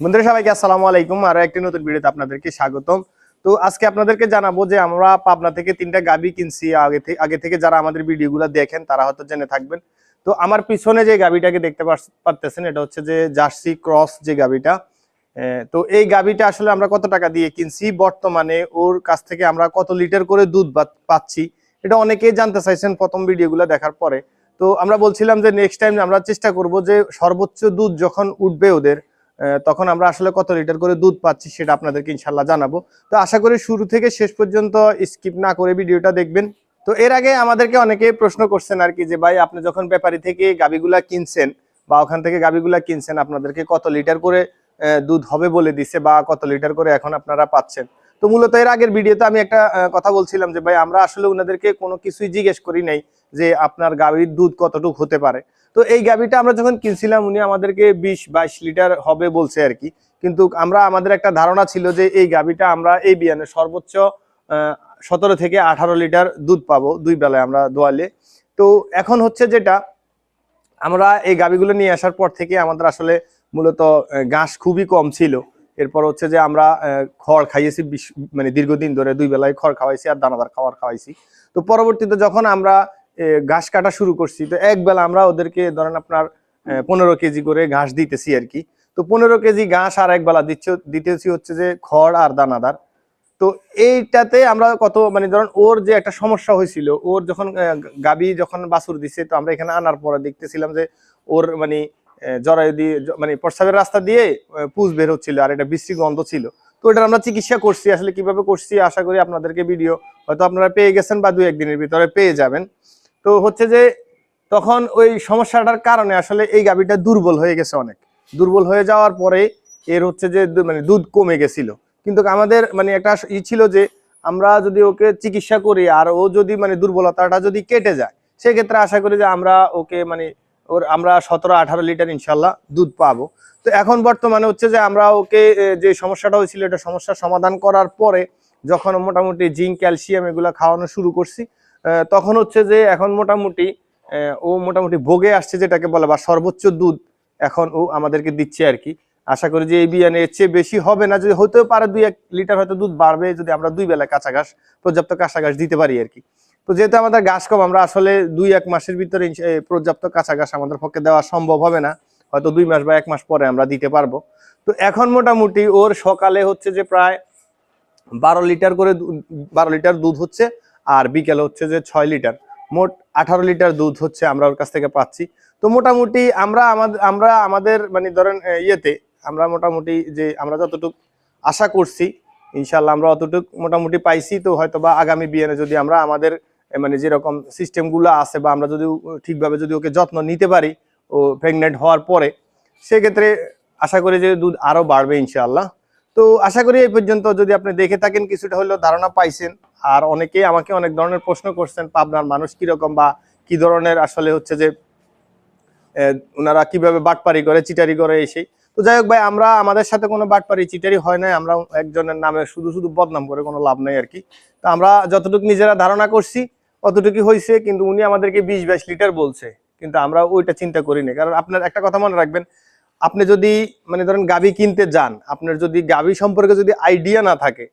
বন্ধুরা, সবাইকে আসসালামু আলাইকুম। আরও একটি নতুন ভিডিওতে আপনাদেরকে স্বাগতম। তো আজকে আপনাদেরকে জানাব যে আমরা পাবনা থেকে তিনটা গাবি কিনছি। আগে থেকে আগে থেকে যারা আমাদের ভিডিওগুলো দেখেন, তারা হয়তো জেনে থাকবেন। তো আমার পিছনে যে গাবিটাকে দেখতে পার- পারতেছেন, এটা হচ্ছে যে জার্সি ক্রস যে গাবিটা তো এই গাবিটা আসলে আমরা কত টাকা দিয়ে কিনছি? বর্তমানে ওর কাছ থেকে আমরা কত লিটার করে দুধ পাচ্ছি? এটা অনেকেই জানতে চাইছেন প্রথম ভিডিওগুলো দেখার পরে। তো আমরা বলছিলাম যে নেক্সট টাইম আমরা চেষ্টা করব যে সর্বোচ্চ দুধ যখন উঠবে ওদের তখন আমরা আসলে কত লিটার করে দুধ পাচ্ছি সেটা আপনাদেরকে ইনশাল্লাহ জানাব। তো আশা করি শুরু থেকে শেষ পর্যন্ত স্কিপ না করে ভিডিওটা দেখবেন। তো এর আগে আমাদেরকে অনেকে প্রশ্ন করছেন আর কি যে, ভাই, আপনি যখন ব্যাপারি থেকে গাবিগুলা কিনছেন বা ওখান থেকে গাবিগুলা কিনছেন, আপনাদেরকে কত লিটার করে দুধ হবে বলে দিছে বা কত লিটার করে এখন আপনারা পাচ্ছেন? তো মূলত এর আগের ভিডিওতে আমি একটা কথা বলছিলাম যে ভাই, আমরা আসলে ওনাদেরকে কোনো কিছুই জিজ্ঞেস করি নাই যে আপনার গাভীর দুধ কতটুক হতে পারে। তো এই গাভীটা আমরা যখন কিনছিলাম, উনি আমাদেরকে বিশ বাইশ লিটার হবে বলছে আর কি। কিন্তু আমরা, আমাদের একটা ধারণা ছিল যে এই গাভীটা আমরা এই বিয়ানে সর্বোচ্চ সতেরো থেকে আঠারো লিটার দুধ পাবো দুই বেলায় আমরা দোয়ালে। তো এখন হচ্ছে যেটা, আমরা এই গাভীগুলো নিয়ে আসার পর থেকে আমাদের আসলে মূলত ঘাস খুবই কম ছিল। এরপর হচ্ছে যে আমরা খড় খাইয়েছি মানে দীর্ঘদিন ধরে দুই বেলায় খড় খাওয়াইছি আর দানাদার খাবার খাওয়াইছি। তো পরবর্তীতে যখন আমরা ঘাস কাটা শুরু করছি, তো এক বেলা আমরা ওদেরকে ধরেন আপনার পনেরো কেজি করে ঘাস দিতেছি আর কি। তো পনেরো কেজি ঘাস আর এক বেলা দিচ্ছে, দিতেছি হচ্ছে যে খড় আর দানাদার। তো এইটাতে আমরা কত মানে ধরেন ওর যে একটা সমস্যা হয়েছিল, ওর যখন গাবি যখন বাছুর দিছে, তো আমরা এখানে আনার পরে দেখতেছিলাম যে ওর মানে জরায়ু দিয়ে মানে প্রস্রাবের রাস্তা দিয়ে পুষ বের হচ্ছিল, আর এটা বিশ্রী গন্ধ ছিল। তো এটার আমরা চিকিৎসা করছি, আসলে কীভাবে করছি, আশা করি আপনাদেরকে ভিডিও হয়তো আপনারা পেয়ে গেছেন বা দু একদিনের ভিতরে পেয়ে যাবেন। তো হচ্ছে যে, তখন ওই সমস্যাটার কারণে আসলে এই গাভীটা দুর্বল হয়ে গেছে অনেক। দুর্বল হয়ে যাওয়ার পরে এর হচ্ছে যে মানে দুধ কমে গেছিল। কিন্তু আমাদের মানে একটা ই ছিল যে, আমরা যদি ওকে চিকিৎসা করি আর ও যদি মানে দুর্বলতাটা যদি কেটে যায়, সেক্ষেত্রে আশা করি যে আমরা ওকে মানে ওর আমরা সতেরো, আঠারো লিটার ইনশাল্লাহ দুধ পাবো। তো এখন বর্তমানে হচ্ছে যে আমরা ওকে যে সমস্যাটা হয়েছিল, এটা সমস্যার সমাধান করার পরে যখন মোটামুটি জিঙ্ক, ক্যালসিয়াম এগুলো খাওয়ানো শুরু করছি তখন হচ্ছে যে এখন মোটামুটি ও মোটামুটি ভোগে আসছে যেটাকে বলে বা সর্বোচ্চ দুধ এখন ও আমাদেরকে দিচ্ছে আর কি। আশা করি যে এই বিয়ানে এর চেয়ে বেশি হবে না, যদি হতেও পারে দুই এক লিটার হয়তো দুধ বাড়বে, যদি আমরা দুই বেলা কাঁচা ঘাস, পর্যাপ্ত কাঁচা ঘাস দিতে পারি আর কি। তো যেহেতু আমাদের গাছ কম, আমরা আসলে দুই এক মাসের ভিতরে পর্যাপ্ত কাঁচা গাছ আমাদের পক্ষে দেওয়া সম্ভব হবে না। হয়তো দুই মাস বা এক মাস পরে আমরা দিতে পারব। তো এখন মোটামুটি ওর সকালে হচ্ছে যে প্রায় বারো লিটার করে বারো লিটার দুধ হচ্ছে আর বিকেলে হচ্ছে যে ছয় লিটার। মোট আঠারো লিটার দুধ হচ্ছে আমরা ওর কাছ থেকে পাচ্ছি। তো মোটামুটি আমরা আমাদের আমরা আমাদের মানে ধরেন ইয়েতে আমরা মোটামুটি যে আমরা যতটুকু আশা করছি ইনশাল্লাহ আমরা অতটুক মোটামুটি পাইছি। তো হয়তো বা আগামী বিয়ানে যদি আমরা আমাদের মানে যেরকম সিস্টেমগুলো আছে বা আমরা যদি ঠিকভাবে যদি ওকে যত্ন নিতে পারি ও প্রেগনেন্ট হওয়ার পরে, সেক্ষেত্রে আশা করি যে দুধ আরও বাড়বে ইনশাআল্লাহ। তো আশা করি এই পর্যন্ত যদি আপনি দেখে থাকেন কিছুটা হলেও ধারণা পাইছেন, আর অনেকেই আমাকে অনেক ধরনের প্রশ্ন করছেন, পাবনার মানুষ কীরকম বা কি ধরনের আসলে হচ্ছে যে ওনারা কীভাবে বাটপারি করে, চিটারি করে এসে তো যাই হোক ভাই, আমরা আমাদের সাথে কোনো বাটপারি, চিটারি হয় নাই, আমরা একজনের নামে শুধু শুধু বদনাম করে কোনো লাভ নেই আর কি। তো আমরা যতটুকু নিজেরা ধারণা করছি অতটুকু হয়েছে কিন্তু উনি আমাদেরকে বিশ বাইশ লিটার বলছে। কিন্তু আমরা ওইটা চিন্তা করিনি। কারণ আপনার একটা কথা মনে রাখবেন, আপনি যদি মানে ধরেন গাভী কিনতে যান, আপনার যদি গাভী সম্পর্কে যদি আইডিয়া না থাকে,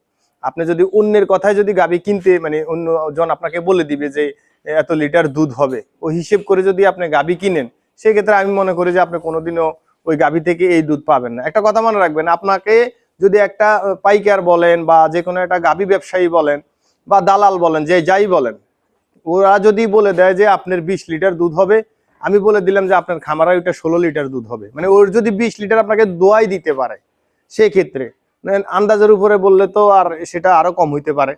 আপনি যদি অন্যের কথায় যদি গাভী কিনতে মানে অন্য জন আপনাকে বলে দিবে যে এত লিটার দুধ হবে ও হিসেব করে যদি আপনি গাভী কিনেন, সেক্ষেত্রে আমি মনে করি যে আপনি কোনোদিনও ওই গাভী থেকে এই দুধ পাবেন না। একটা কথা মনে রাখবেন, আপনাকে যদি একটা পাইকার বলেন বা যে কোনো একটা গাভী ব্যবসায়ী বলেন বা দালাল বলেন, যে যাই বলেন ওরা যদি বলে দেয় যে আপনার বিশ লিটার দুধ হবে, আমি বলে দিলাম যে আপনার খামারায় ওইটা ষোলো লিটার দুধ হবে। মানে ওর যদি বিশ লিটার আপনাকে দোয়াই দিতে পারে, সেক্ষেত্রে। মানে আন্দাজের উপরে বললে তো আর সেটা আরও কম হইতে পারে।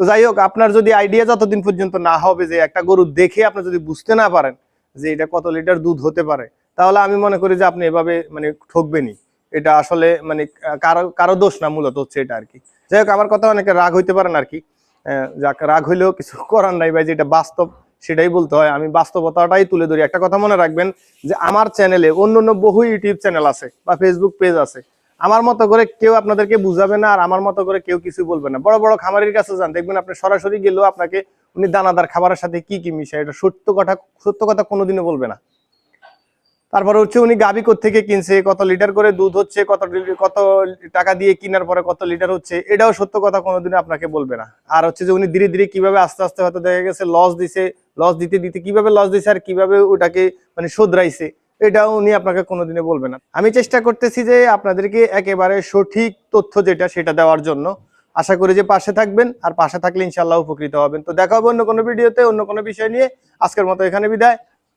তো যাই হোক, আপনার যদি আইডিয়া যতদিন পর্যন্ত না হবে যে একটা গরু দেখে আপনি যদি বুঝতে না পারেন যে এটা কত লিটার দুধ হতে পারে, তাহলে আমি মনে করি যে আপনি এভাবে মানে ঠকবেনই। এটা আসলে মানে কারও কারও দোষ না, মূলত হচ্ছে এটা আর কি। যাই হোক, আমার কথা অনেকে রাগ হইতে পারেন আর কি। যাক, রাগ হইলেও কিছু করার নাই ভাই, যেটা বাস্তব সেটাই বলতে হয়। আমি বাস্তবতাটাই তুলে ধরি। একটা কথা মনে রাখবেন যে আমার চ্যানেলে অন্য অন্য বহু ইউটিউব চ্যানেল আছে বা ফেসবুক পেজ আছে। আমার মতো করে কেউ আপনাদেরকে বুঝাবে না আর আমার মতো করে কেউ কিছু বলবে না। বড় বড় খামারের কাছে যান, দেখবেন আপনি সরাসরি গেলেও আপনাকে উনি দানাদার খাবারের সাথে কি কি মিশায়, এটা সত্য কথা সত্য কথা কোনোদিনও বলবে না। তারপরে হচ্ছে উনি গাবি থেকে কিনছে, কত লিটার করে দুধ হচ্ছে, কত কত টাকা দিয়ে কেনার পরে কত লিটার হচ্ছে, এটাও সত্য কথা কোনোদিনও আপনাকে বলবে না। আর হচ্ছে যে উনি ধীরে ধীরে কীভাবে আস্তে আস্তে হয়তো দেখা গেছে লস দিছে লস দিতে দিতে কীভাবে লস দিছে আর কীভাবে ওটাকে মানে শুধরাইছে, এটাও উনি আপনাকে কোনোদিনে বলবে না। আমি চেষ্টা করতেছি যে আপনাদেরকে একেবারে সঠিক তথ্য যেটা সেটা দেওয়ার জন্য। আশা করি যে পাশে থাকবেন, আর পাশে থাকলে ইনশাল্লাহ উপকৃত হবেন। তো দেখা হবে অন্য কোনো ভিডিওতে, অন্য কোনো বিষয় নিয়ে। আজকের মতো এখানে বিদায়।